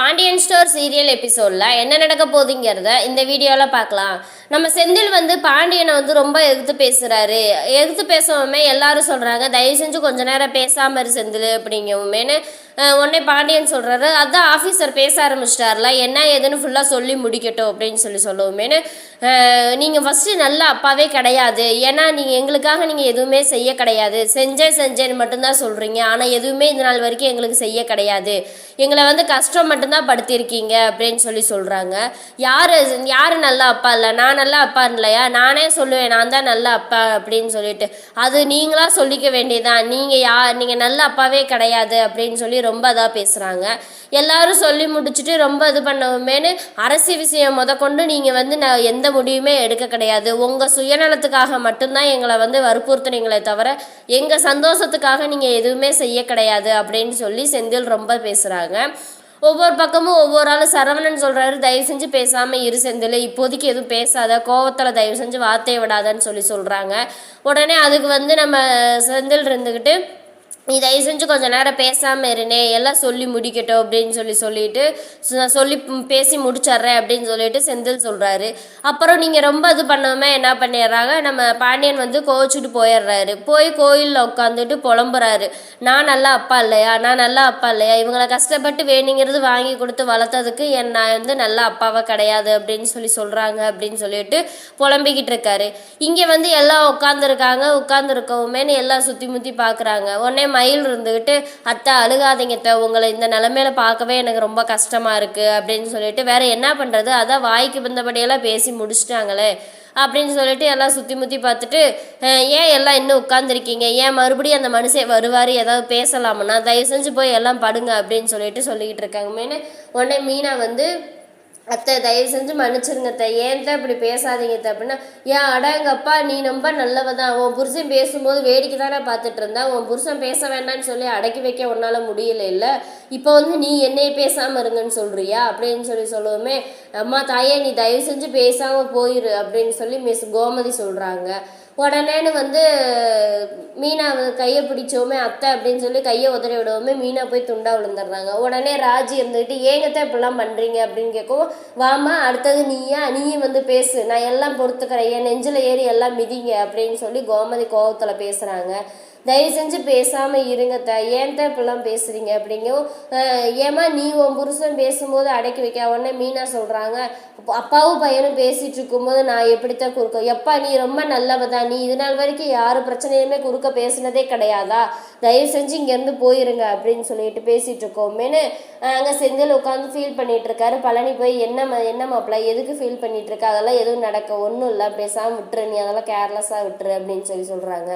Pandian store serial எபிசோடில் என்ன நடக்க போகுதுங்கிறத இந்த வீடியோவில் பார்க்கலாம். நம்ம செந்தில் வந்து பாண்டியனை வந்து ரொம்ப எதிர்த்து பேசுகிறாரு எதிர்த்து பேசவுமே எல்லாரும் சொல்கிறாங்க தயவு செஞ்சு கொஞ்ச நேரம் பேசாமல் இரு செந்தில் அப்படிங்கவுமேனு உடனே பாண்டியன் சொல்கிறாரு அதான் ஆஃபீஸர் பேச ஆரம்பிச்சிட்டார்ல. என்ன ஏதுன்னு ஃபுல்லாக சொல்லி முடிக்கட்டும் அப்படின்னு சொல்லி சொல்லுவோமேனு நீங்கள் ஃபஸ்ட்டு நல்ல அப்பாவே கிடையாது. ஏன்னா நீங்கள் எங்களுக்காக நீங்கள் எதுவுமே செய்ய கிடையாது. செஞ்சேன் செஞ்சேன்னு மட்டும்தான் சொல்கிறீங்க ஆனால் எதுவுமே இது நாள் வரைக்கும் எங்களுக்கு செய்ய கிடையாது. எங்களை வந்து கஷ்டம் மட்டும்தான் படுத்தியிருக்கீங்க அப்படின்னு சொல்லி சொல்கிறாங்க யார் யார் நல்ல அப்பா இல்லை? நான் நல்ல அப்பா இல்லையா? நானே சொல்லுவேன் நான் தான் நல்ல அப்பா அப்படின்னு சொல்லிட்டு. அது நீங்களாக சொல்லிக்க வேண்டியதான் நீங்கள் யா நீங்கள் நல்ல அப்பாவே கிடையாது அப்படின்னு சொல்லி ரொம்ப இதாக பேசுகிறாங்க எல்லாரும் சொல்லி முடிச்சுட்டு ரொம்ப இது பண்ணவுமேனு அரசு விஷயம் முதற்கொண்டு நீங்கள் வந்து நான் எந்த முடிவுமே எடுக்க கிடையாது. உங்கள் சுயநலத்துக்காக மட்டும்தான் எங்களை வந்து வற்புறுத்துனீங்களே தவிர எங்கள் சந்தோஷத்துக்காக நீங்கள் எதுவுமே செய்ய கிடையாது அப்படின்னு சொல்லி செந்தில் ரொம்ப பேசுகிறாங்க ஒவ்வொரு பக்கமும் ஒவ்வொரு ஆள் சரவணன் சொல்கிறாரு தயவு செஞ்சு பேசாமல் இரு செந்தில். இப்போதைக்கு எதுவும் பேசாத. கோவத்தில் தயவு செஞ்சு வார்த்தையை விடாதன்னு சொல்லி சொல்கிறாங்க உடனே அதுக்கு வந்து நம்ம செந்தில் இருந்துக்கிட்டு நீ தயவு செஞ்சு கொஞ்சம் நேரம் பேசாமல் இருனே எல்லாம் சொல்லி முடிக்கட்டும் அப்படின்னு சொல்லி சொல்லிட்டு சு- நான் சொல்லி பேசி முடிச்சிட்றேன் அப்படின்னு சொல்லிட்டு செந்தில் சொல்கிறாரு அப்புறம் நீங்கள் ரொம்ப இது பண்ணாமல் என்ன பண்ணிடுறாங்க நம்ம பாண்டியன் வந்து கோவிச்சுட்டு போயிடுறாரு. போய் கோயிலில் உட்காந்துட்டு புலம்புறாரு. நான் நல்லா அப்பா இல்லையா? நான் நல்லா அப்பா இல்லையா? இவங்களை கஷ்டப்பட்டு வேணுங்கிறது வாங்கி கொடுத்து வளர்த்ததுக்கு என் நான் வந்து நல்லா அப்பாவை கிடையாது அப்படின்னு சொல்லி சொல்கிறாங்க அப்படின்னு சொல்லிட்டு புலம்பிக்கிட்டு இருக்காரு. இங்கே வந்து எல்லாம் உட்காந்துருக்காங்க உட்காந்துருக்கவுமேனு எல்லாம் சுற்றி முற்றி பார்க்குறாங்க உடனே மயில் இருந்துக்கிட்டு அத்தை அழுகாதீங்க அத்தை உங்களை இந்த நிலமையில பார்க்கவே எனக்கு ரொம்ப கஷ்டமாக இருக்குது அப்படின்னு சொல்லிட்டு வேற என்ன பண்ணுறது அதான் வாய்க்கு வந்தபடியெல்லாம் பேசி முடிச்சிட்டாங்களே அப்படின்னு சொல்லிட்டு எல்லாம் சுற்றி முற்றி பார்த்துட்டு ஏன் எல்லாம் இன்னும் உட்காந்துருக்கீங்க ஏன் மறுபடியும் அந்த மனுஷன் வருவார்? ஏதாவது பேசலாமுன்னா தயவு செஞ்சு போய் எல்லாம் படுங்க அப்படின்னு சொல்லிட்டு சொல்லிக்கிட்டு இருக்காங்க. மேனு உடனே மீனா வந்து அத்தை தயவு செஞ்சு மன்னிச்சிருங்க அத்தை. ஏன் தான் இப்படி பேசாதீங்க அத்தை அப்படின்னா ஏன் அடா எங்கள் அப்பா நீ ரொம்ப நல்லவ தான். உன் புருஷன் பேசும்போது வேடிக்கை தானே பார்த்துட்டு இருந்தா. உன் புருஷன் பேச வேண்டாம்னு சொல்லி அடக்கி வைக்க உன்னால் முடியல இல்லை? இப்போ வந்து நீ என்னையே பேசாமல் இருங்கன்னு சொல்கிறியா அப்படின்னு சொல்லி சொல்லுவோமே அம்மா தாயே நீ தயவு செஞ்சு பேசாமல் போயிரு அப்படின்னு சொல்லி மிஸ் கோமதி சொல்கிறாங்க உடனேன்னு வந்து மீனா வந்து கையை பிடிச்சோமே அத்தை அப்படின்னு சொல்லி கையை உதறி விடவுமே மீனா போய் துண்டா விழுந்துடுறாங்க. உடனே ராஜி இருந்துக்கிட்டு ஏங்கத்தான் இப்படிலாம் பண்ணுறீங்க அப்படின்னு கேட்கவும் வாமா அடுத்தது நீயா? நீயும் வந்து பேசு. நான் எல்லாம் பொறுத்துக்கிறேன். என் நெஞ்சில் ஏறி எல்லாம் மிதிங்க. அப்படின்னு சொல்லி கோமதி கோபத்தில் பேசுகிறாங்க தயவு செஞ்சு பேசாமல் இருங்க த. ஏன் தான் இப்படிலாம் பேசுகிறீங்க அப்படிங்க ஏமா ஏம்மா நீ உன் புருஷன் பேசும்போது அடக்கி வைக்க. உடனே மீனா சொல்கிறாங்க அப்பாவும் பையனும் பேசிகிட்டு இருக்கும்போது நான் எப்படித்தான் குறுக்க எப்பா நீ ரொம்ப நல்லவ தான். நீ இது நாள் வரைக்கும் யார் பிரச்சனையுமே குறுக்க பேசுனதே கிடையாதா? தயவு செஞ்சு இங்கேருந்து போயிருங்க அப்படின்னு சொல்லிட்டு பேசிகிட்டு இருக்கோமேனு அங்கே செந்தில் உட்காந்து ஃபீல் பண்ணிகிட்டு இருக்காரு. பழனி போய் என்ன என்ன மாப்பிள்ள எதுக்கு ஃபீல் பண்ணிகிட்டு இருக்கா? அதெல்லாம் எதுவும் நடக்க ஒன்றும் இல்லை. பேசாமல் விட்டுரு. நீ அதெல்லாம் கேர்லெஸ்ஸாக விட்டுரு அப்படின்னு சொல்லி சொல்கிறாங்க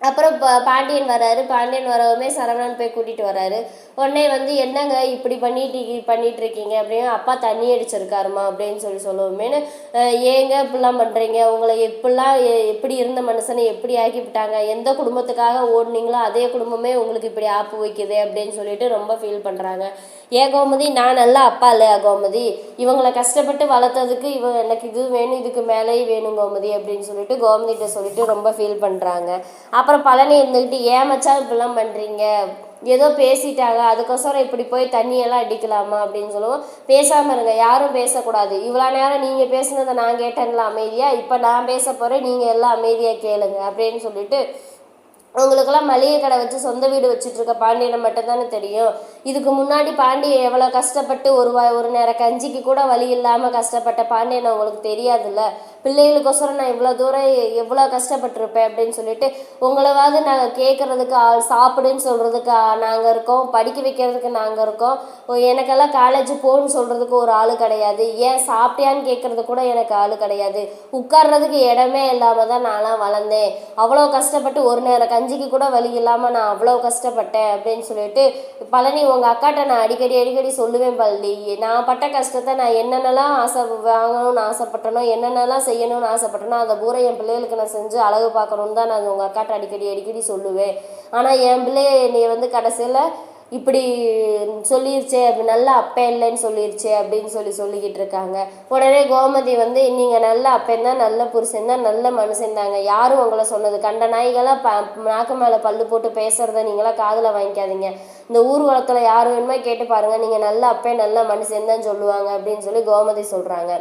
அப்புறம் பா- பாண்டியன் வராரு. பாண்டியன் வரவுமே சரவணன் போய் கூட்டிட்டு வராரு. உடனே வந்து என்னங்க இப்படி பண்ணிட்டு பண்ணிட்டு இருக்கீங்க அப்படின்னு அப்பா தண்ணி அடிச்சிருக்காருமா அப்படின்னு சொல்லி சொல்லுவோமேனு ஏங்க இப்படிலாம் பண்றீங்க? உங்களை எப்படிலாம் எ- எப்படி இருந்த மனுஷனை எப்படி ஆக்கி விட்டாங்க எந்த குடும்பத்துக்காக ஓடுனீங்களோ அதே குடும்பமே உங்களுக்கு இப்படி ஆப்பு வைக்குது? அப்படின்னு சொல்லிட்டு ரொம்ப ஃபீல் பண்றாங்க. ஏ கோமதி நான் நல்ல அப்பா இல்லையா கோமதி? இவங்களை கஷ்டப்பட்டு வளர்த்ததுக்கு இவ எனக்கு இது வேணும் இதுக்கு மேலேயும் வேணும் கோமதி அப்படின்னு சொல்லிட்டு கோமதிகிட்ட சொல்லிட்டு ரொம்ப ஃபீல் பண்ணுறாங்க அப்புறம் பழனி இருந்துக்கிட்டு ஏமாச்சா இப்படிலாம் பண்ணுறீங்க ஏதோ பேசிட்டாங்க. அதுக்கோசரம் இப்படி போய் தண்ணியெல்லாம் அடிக்கலாமா? அப்படின்னு சொல்லுவோம். பேசாமல் இருங்க. யாரும் பேசக்கூடாது. இவ்வளோ நேரம் நீங்கள் பேசுனதை நான் கேட்டேன்ல அமைதியாக இப்போ நான் பேச போகிறேன் நீங்கள் எல்லாம் அமைதியாக கேளுங்க அப்படின்னு சொல்லிட்டு உங்களுக்கெல்லாம் மளிகை கடை வச்சு சொந்த வீடு வச்சுட்டு இருக்க பாண்டியனை மட்டும்தானே தெரியும். இதுக்கு முன்னாடி பாண்டியன் எவ்வளோ கஷ்டப்பட்டு ஒரு வா ஒரு நேரம் கஞ்சிக்கு கூட வழி இல்லாமல் கஷ்டப்பட்ட பாண்டியனை உங்களுக்கு தெரியாதுல்ல? பிள்ளைகளுக்கோசரம் நான் இவ்வளோ தூரம் எவ்வளோ கஷ்டப்பட்டிருப்பேன் அப்படின்னு சொல்லிட்டு உங்களைவாது நாங்கள் கேட்குறதுக்கு ஆள் சாப்பிடுன்னு சொல்கிறதுக்கு நாங்கள் இருக்கோம் படிக்க வைக்கிறதுக்கு நாங்கள் இருக்கோம். ஓ, எனக்கெல்லாம் காலேஜ் போன்னு சொல்கிறதுக்கு ஒரு ஆள் கிடையாது. ஏன் சாப்பிட்டியான்னு கேட்குறது கூட எனக்கு ஆள் கிடையாது. உட்கார்றதுக்கு இடமே இல்லாமல் தான் நான்லாம் வளர்ந்தேன். அவ்வளோ கஷ்டப்பட்டு ஒரு நேரம் கஞ்சிக்கு கூட வழி இல்லாமல் நான் அவ்வளோ கஷ்டப்பட்டேன் அப்படின்னு சொல்லிட்டு பழனி உங்கள் அக்காட்ட நான் அடிக்கடி அடிக்கடி சொல்லுவேன் பள்ளி நான் பட்ட கஷ்டத்தை நான் என்னென்னலாம் ஆசை வாங்கணும்னு ஆசைப்பட்டனோ என்னென்னலாம் செய்ய செய்யணும்னு ஆசைப்பட்டனோ அந்த பூரை என் பிள்ளைகளுக்கு நான் செஞ்சு அழகு பார்க்கணுன்னு தான் நான் உங்கள் அக்காட்ட அடிக்கடி அடிக்கடி சொல்லுவேன். ஆனால் என் பிள்ளைய நீ வந்து கடைசியில் இப்படி சொல்லிருச்சே அப்படி நல்லா அப்பே இல்லைன்னு சொல்லிருச்சே அப்படின்னு சொல்லி சொல்லிக்கிட்டு இருக்காங்க. உடனே கோமதி வந்து நீங்கள் நல்ல அப்பன் தான் நல்ல புருஷன் தான் நல்ல மனுஷன் தாங்க. யாரும் உங்களை சொன்னது கண்ட நாய்களாக ப நாக்கு மேலே பல்லு போட்டு பேசுகிறத நீங்களாம் காதில் வாங்கிக்காதீங்க. இந்த ஊர்வலத்தில் யார் வேணுமோ கேட்டு பாருங்கள் நீங்கள் நல்ல அப்பே நல்ல மனுஷன் தான் சொல்லுவாங்க அப்படின்னு சொல்லி கோமதி சொல்கிறாங்க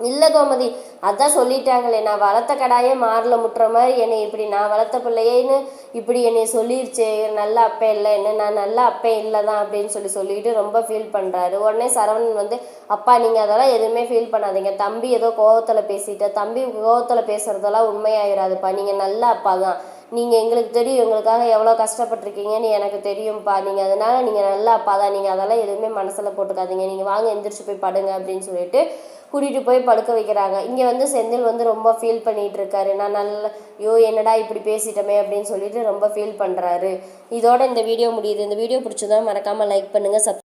இல்லை கோமதி அதான் சொல்லிட்டாங்களே நான் வளர்த்த கடாயே மாரில் முட்டுற மாதிரி என்னை இப்படி நான் வளர்த்த பிள்ளையேன்னு இப்படி என்னை சொல்லிருச்சே நல்ல அப்பே இல்லை என்ன நான் நல்ல அப்பே இல்லை தான் அப்படின்னு சொல்லி சொல்லிட்டு ரொம்ப ஃபீல் பண்ணுறாரு உடனே சரவணன் வந்து அப்பா நீங்கள் அதெல்லாம் எதுவுமே ஃபீல் பண்ணாதீங்க. தம்பி ஏதோ கோவத்தில் பேசிட்ட தம்பி கோவத்தில் பேசுகிறதெல்லாம் உண்மையாயிராதுப்பா. நீங்கள் நல்ல அப்பா தான் நீங்கள் எங்களுக்கு தெரியும் எங்களுக்காக எவ்வளோ கஷ்டப்பட்டிருக்கீங்கன்னு எனக்கு தெரியும்ப்பா நீங்கள் அதனால் நீங்கள் நல்லா அப்பா தான் நீங்கள் அதெல்லாம் எதுவுமே மனசில் போட்டுக்காதீங்க. நீங்கள் வாங்க எந்திரிச்சு போய் படுங்க அப்படின்னு சொல்லிட்டு கூட்டிகிட்டு போய் படுக்க வைக்கிறாங்க. இங்கே வந்து செந்தில் வந்து ரொம்ப ஃபீல் பண்ணிகிட்டு இருக்காரு நான் நல்ல ஐயோ என்னடா இப்படி பேசிட்டோமே? அப்படின்னு சொல்லிட்டு ரொம்ப ஃபீல் பண்ணுறாரு இதோட இந்த வீடியோ முடியுது. இந்த வீடியோ பிடிச்சதா மறக்காமல் லைக் பண்ணுங்கள் சப்